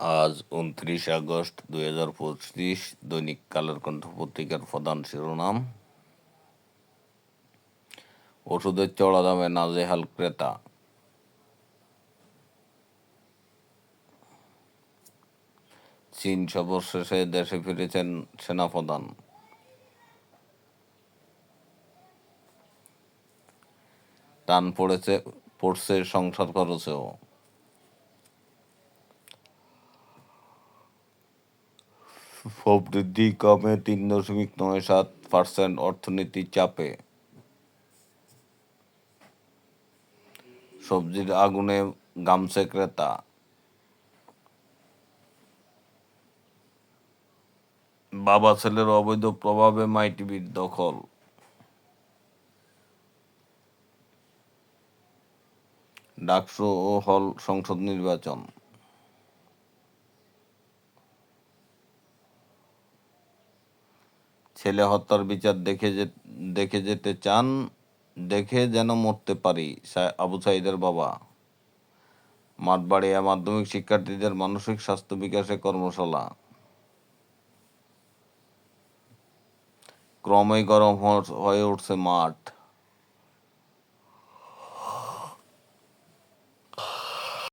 আজ উনত্রিশ আগস্ট দুই হাজার পঁচিশ, দৈনিক কালের কণ্ঠ পত্রিকার প্রধান শিরোনাম, ওষুধের চড়া দামে নাজেহাল ক্রেতা। চীন সফর শেষে দেশে ফিরেছেন সেনাপ্রধান। টান পড়েছে, পড়ছে সংসার খরচেও। প্রবৃদ্ধি কমে তিন দশমিক নয় সাত পার্সেন্ট অর্থনীতি চাপে। সবজির আগুনে গামছে ক্রেতা। বাবা ছেলের অবৈধ প্রভাবে মাইটিভির দখল। ডাকসু ও হল সংসদ নির্বাচন। ছেলে হত্যার বিচার দেখে যে, দেখে যেতে চান, দেখে যেন মরতে পারি আবু সাইদের বাবা। মাঠবাড়িয়া মাধ্যমিক শিক্ষার্থীদের মানসিক স্বাস্থ্য বিকাশে কর্মশালা। ক্রমেই গরম হয়ে উঠছে মাঠ।